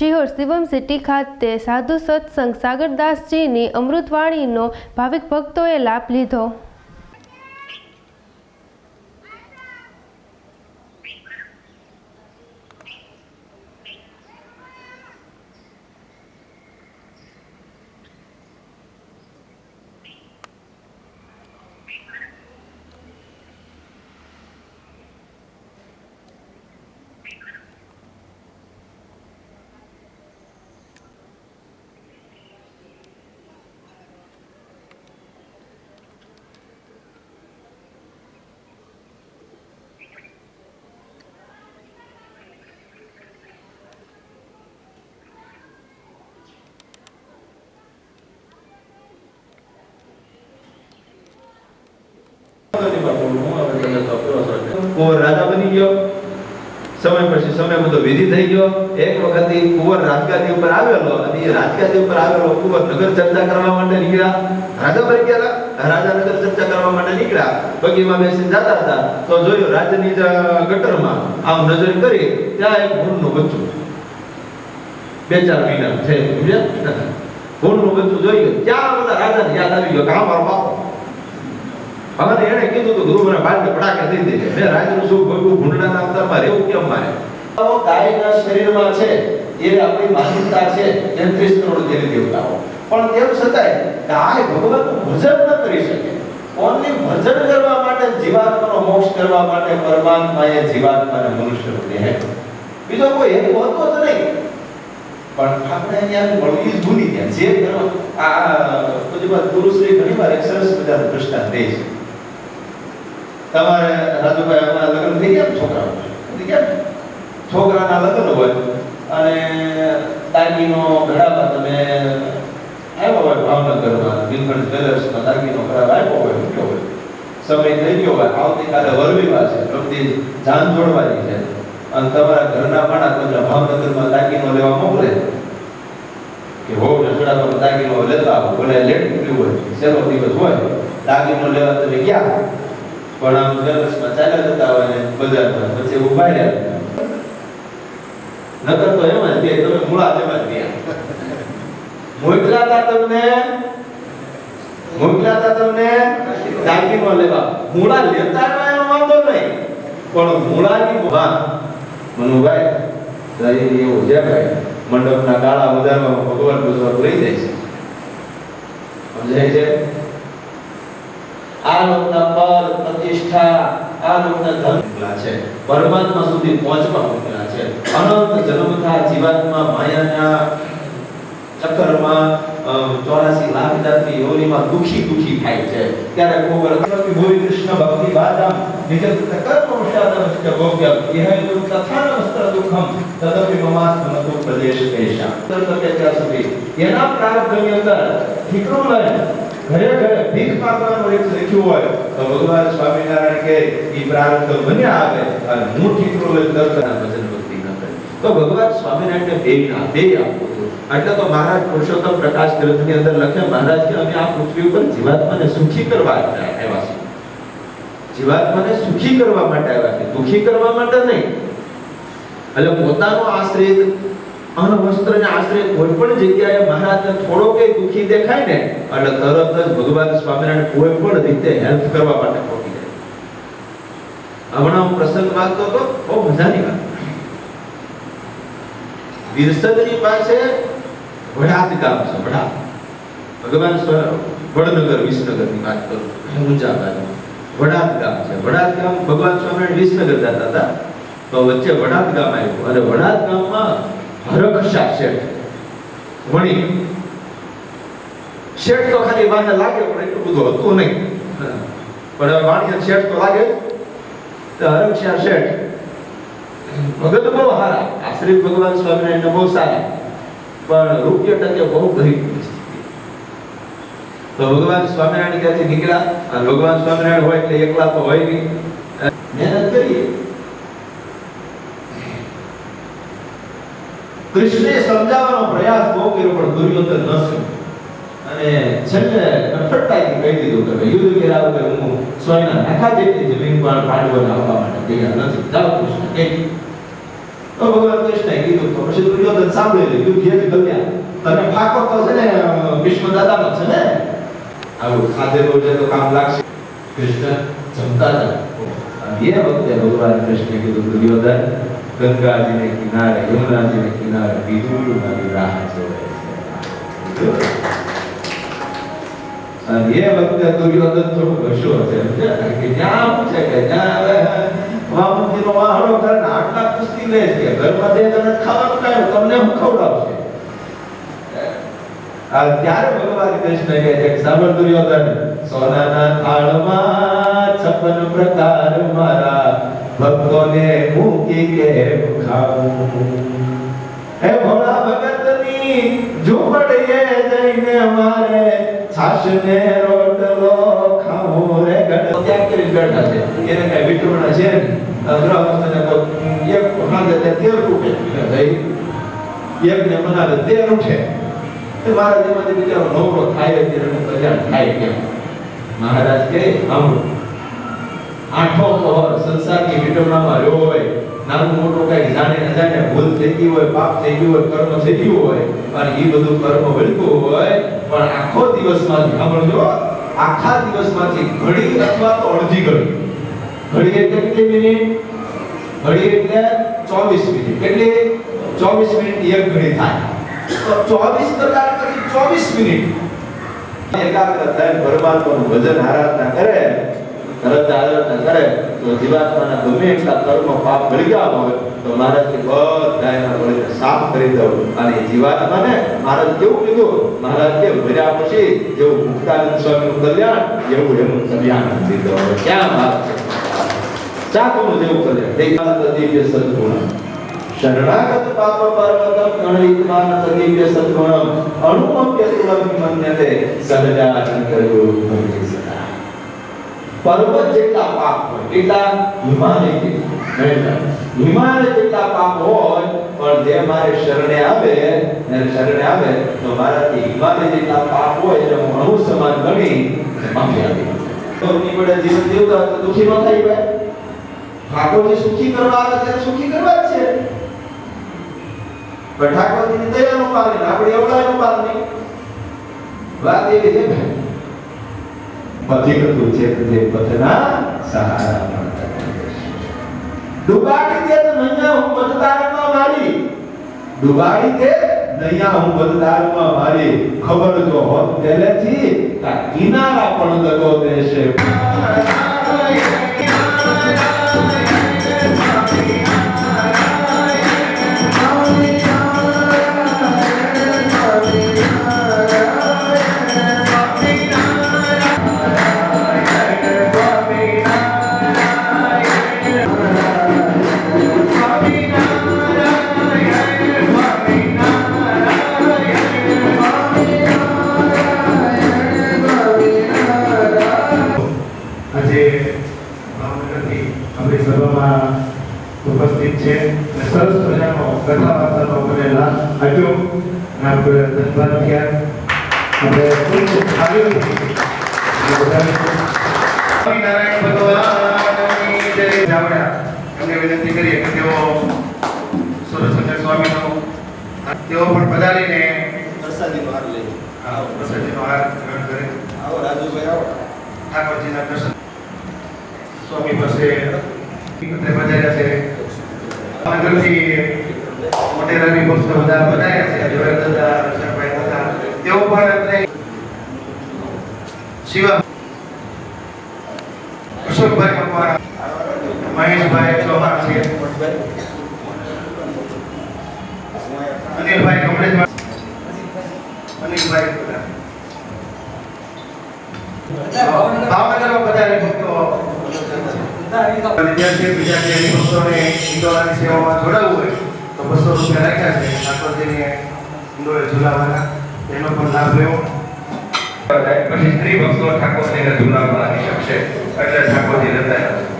Sihor Shivam city ખાતે સાધુ સત્સંગ સાગરદાસજીની અમૃતવાણીનો ભાવિક ભક્તોએ લાભ લીધો. કુંવર રાજા બની ગયો. સમય પછી સમય બધો વિધિ થઈ ગયો. એક વખત કુંવર રાજગાદી ઉપર આવેલો અને એ રાજગાદી ઉપર આવેલો કુંવર નગર ચર્ચા કરવા માટે નીકળ્યા. રાજા બની ગયા રાજા નગર ચર્ચા કરવા માટે નીકળ્યા. બગીમાં બેસી જતા હતા. તો જોયું રાજની ગટરમાં આમ નજર કરી ત્યાં એક ભૂલનું બચ્ચું બે ચાર મહિના છે, સમજ્યા? ભૂલનું બચ્ચું જોયું ત્યાં બધા રાજાને યાદ આવી ગયો કે આ મારો બાપો હવે એને કીધું તો ગુરુ મને કપડા પડાકે દઈ દેજે મેં રાજનું સુખ ભોગવું ભૂંડલાના અવતારમાં રહેવું કેમ મારે ગાયના શરીરમાં છે એ આપણી માનવતા છે તેત્રીસ કરોડ દેવી દેવતાઓ પણ તેમ છતાંય ગાય ભગવાનનું ભજન ન કરી શકે ઓનલી ભજન કરવા માટે જીવાત્માનો મોક્ષ કરવા માટે પરમાત્માએ જીવાત્માને મનુષ્યનો દેહ. બીજો કોઈ હેતુ હતો જ નહીં પણ આપણે અહીંયા મળવી ભૂલી ગયા જે કરવા આ પૂજ્યપાદ ગુરુશ્રી ઘણીવાર એક સરસ મજાનું દ્રષ્ટાંત દે છે તમારે રાજુભાઈ હમણાં લગ્ન થઈ ગયા છોકરાઓ થઈ ગયા છોકરાના લગ્ન હોય અને દાગીનો ઘડામાં તમે આવ્યો હોય ભાવનગરમાં નીલકંઠ જ્વેલર્સમાં દાગીનો ઘડાવા આવ્યો હોય, મૂક્યો હોય. સમય થઈ ગયો હોય, આવતીકાલે વરવીવા છે પ્રગતિ જાન જોડવાની છે. અને તમારા ઘરના માણસ તમને ભાવનગરમાં દાગીનો લેવા મોકલે કે હો રસોડામાં દાગીનો લેતા આવો, ભલે લેટ નીકળ્યું હોય સહેલો દિવસ હોય, દાગીનો લેવા તમે ગયા પણ આમ ગરસમાં ચાલ્યા જતા હોય ને બજારમાં પછી ઊભા રહ્યા નકર તો એમ જ તમે મૂળા જેવા જ ગયા. મોકલા તમને મોકલા તમને દાગીનો લેવા. મૂળા લેતા આવ્યા એનો વાંધો નહીં. પણ મૂળાની વાહ મનુભાઈ શરીર એવું છે ભાઈ મંડપના કાળા વધારવામાં ભગવાન બધું લઈ જાય છે. સમજાય છે? આ લોકના પ્રતિષ્ઠા આ ધન મોકલા છે. પરમાત્મા સુધી પહોંચવા મોકલા છે. અનંત જન્મતા જીવાત્મા માયાના ચક્કરમાં 84 લાખ જાતની યોનિમાં દુખી દુખી થાય છે. ત્યારે કોબર ભૂમિ કૃષ્ણ ભક્તિ બાદામ નિજ કર્મ ભોગ્યમ. ઇહ યુ તથા દુઃખમ. તદપિ મમાસ્મનતો પ્રદેશ એશા તત્વ ત્યાં સુધી. એના પ્રારબ્ધની અંદર ઠીકરો લઈને ઘરે ઘરે ભીખ માંગવાનું એક લખ્યું હોય, તો ભગવાન સ્વામિનારાયણ કે ઈ પ્રારબ્ધ બન્યા આવે, અને હું ઠીકરો લઈને દર્શન ભજન ભક્તિ ન કરે. તો ભગવાન સ્વામિનારાયણને બે ના બે આપવું એટલે તો મહારાજ પુરુષોત્તમ પ્રકાશ ગ્રંથની અંદર લખે, મહારાજ કે અમે આ પૃથ્વી ઉપર જીવાત્માને સુખી કરવા આવ્યા છીએ જીવાત્માને સુખી કરવા માટે આવ્યા છે. દુખી કરવા માટે નહીં. એટલે પોતાનો આશ્રિત અન વસ્ત્રને આશરે કોઈ પણ જગ્યાએ મહારાજને થોડો કે દુખી દેખાય ને, એટલે તરત જ ભગવાન સ્વામિનારાયણ કોઈ પણ રીતે હેલ્પ કરવા માટે પહોંચી જાય. હમણાં હું પ્રસંગ વાંચતો હતો, બહુ મજાની વાત. વિરસદની પાસે વડાદ ગામ છે વડાદ ભગવાન વડનગર, વિસનગરની વાત કરું છું ઊંચા બાજુ વડાદ ગામ છે. વડાદ ગામ ભગવાન સ્વામિનારાયણ વિસનગર જતા હતા. તો વચ્ચે વડાદ ગામ આવ્યું. અને વડાદ ગામમાં હરખશા શેઠ વણી શેઠ તો ખાલી વાહે લાગે, પણ એટલું બધું હતું નહીં. પણ વાણિયા શેઠ તો લાગે. તો હરખશા શેઠ, ભગત બહુ સારા. આશ્રિત ભગવાન સ્વામિનારાયણ બહુ સારા. પણ રૂપિયા ટકે બહુ ગરીબ તો ભગવાન સ્વામિનારાયણ ત્યાંથી નીકળ્યા? અને ભગવાન સ્વામિનારાયણ હોય એટલે એકલા તો હોય નહીં મહેનત કરીએ કૃષ્ણે સમજાવવાનો પ્રયાસ બહુ કર્યો, પણ દુર્યોધન ન સમજ્યો. અને છેલ્લે કઠોરતાથી કહી દીધું કે યુદ્ધ કરાવો કે હું સ્વયંના નાખા જેટલી જમીન પર પાંડવોને આવવા માટે તૈયાર નથી. જાઓ કૃષ્ણ કે તો ભગવાન કૃષ્ણએ કીધું તો પછી દુર્યોધન સાંભળી યુદ્ધ ઘેર ગમ્યા તને ફાકો તો છે ને ભીષ્મ દાદાનો છે ને? આવું ખાધે છે તો કામ લાગશે. કૃષ્ણ જમતા હતા. એ વખતે ભગવાન કૃષ્ણે કીધું, દુર્યોધન ગંગાજીને કિનારે, યમુનાજીને કિનારે બીજું રાહ જોવે અને એ વખતે દુર્યોધન થોડું હસ્યો છે? કે જ્યાં પૂછે કે જ્યાં હવે વામનજીનો વાહડો કરે ને આટલા કુસ્તી લે છે ઘરમાં જે જણા ખાવાનું કાંઈ તમને હું ખવડાવશે ત્યારે ભગવાન કૃષ્ણ કહે છે સાંભળ દુર્યોધન, સોનાના થાળમાં છપ્પન પ્રકાર મારા ભક્તોને મૂકી કે ખાવું. હે ભોળા ભગતની ઝૂંપડીએ જઈને મારે છાશને રોટલો ખાવો રે ગણ ત્યાં કે બેઠા છે એને કઈ વિટુમણા છે ગ્રહસ્થને તો એક હાંજે તે તેર તૂટે ભાઈ એક ને મનાવે તેર ઉઠે. તે મારા જેમાંથી બિચારો નવરો થાય ત્યારે કલ્યાણ થાય કેમ? મહારાજ કે સાંભળો આઠો પહોર સંસારની વિડમણામાં રહ્યો હોય, નાનું મોટું કઈ જાણે અજાણે ભૂલ થઈ ગઈ હોય, પાપ થઈ ગયું હોય, કર્મ થઈ ગયું હોય, અને એ બધું કર્મ વળગ્યું હોય, પણ આખો દિવસમાંથી, સાંભળજો, આખા દિવસમાંથી ઘડી અથવા તો અડધી ઘડી. ઘડી એટલે કેટલી મિનિટ? ઘડી એટલે ચોવીસ મિનિટ. કેટલી? ચોવીસ મિનિટ એક ઘડી થાય. તો ચોવીસ કલાક પછી ચોવીસ મિનિટ. એકાગ્ર થઈને પરમાત્માનું આરાધના કરે તરત આરાધના કરે તો જીવાત્માના ગમે એટલા કર્મ પાપ ભળગ્યા હોય, તો મહારાજથી બધા એના સાફ કરી દઉં. અને જીવાત્માને મહારાજ કેવું કીધું? મહારાજ કે, ભર્યા પછી જેવું મુક્તાનંદ સ્વામીનું કલ્યાણ, એવું એનું કલ્યાણ થઈ દો ક્યાં વાત ચાકુનું જેવું કલ્યાણ. દેખાનંદ દિવ્ય સદગુણ. શરણાગત પાપ પર્વતમ ગણવિદ્વાન સદિવ્ય સદ્ગુણમ અનુમપ્ય તુલમ મન્યતે સહજાનંદ પર્વત જેટલા પાપ હોય એટલા હિમાલય જેટલા હિમાલય જેટલા પાપ હોય પણ જે મારે શરણે આવે ને શરણે આવે તો મારાથી હિમાલય જેટલા પાપ હોય એટલે હું અણુ સમાન ગણી અને માફી આપી દઉં. તો નીવડે જીવન જીવતા તો દુખી ન થાય ભાઈ ઠાકોરજી સુખી કરવા આવે ત્યારે સુખી કરવા જ છે પણ ઠાકોરજીની દયાનું પાલન આપણે એવડાનું પાલન વાત એવી છે ભાઈ પથિકતું છે તે પથના સહારા ડુબાડી દે તો નૈયા હું મતદારમાં મારી ડુબાડી દે નૈયા હું મતદારમાં મારી. ખબર તો હોત પહેલેથી તા કિનારા પણ દગો દેશે. આપણે ધન્યવાદ થયા આપણે ખૂબ ભગવાનની જય. જાવડા એમને વિનંતી કરીએ કે તેઓ સુરસંકર સ્વામીનો તેઓ પણ પધારીને પ્રસાદી હાર લે. પ્રસાદીનો હાર ગ્રહણ કરે. આવો રાજુભાઈ આવો. ઠાકોરજીના દર્શન. સ્વામી પાસે પધાર્યા છે. મોટેરાની ભક્તો બધા બનાવ્યા છે જોડે દાદા રક્ષણભાઈ હતા તેઓ પણ અત્રે શિવા અશોકભાઈ કપવાળા મહેશભાઈ ચૌહાણ છે. અનિલભાઈ કમલેશભાઈ. અનિલભાઈ ભાવનગરમાં બધા ભક્તો વિદ્યાર્થી ઈંડોળાની સેવામાં જોડાવવું હોય. બસો રૂપિયા રાખ્યા છે ઠાકોરજીને ઈંડોળે ઝુલાવવાના તેનો પણ લાભ લેવો પછી સ્ત્રી ભક્તો ઠાકોરજીને ઝુલાવવા આવી શકશે એટલે ઠાકોરજી રચાયા છે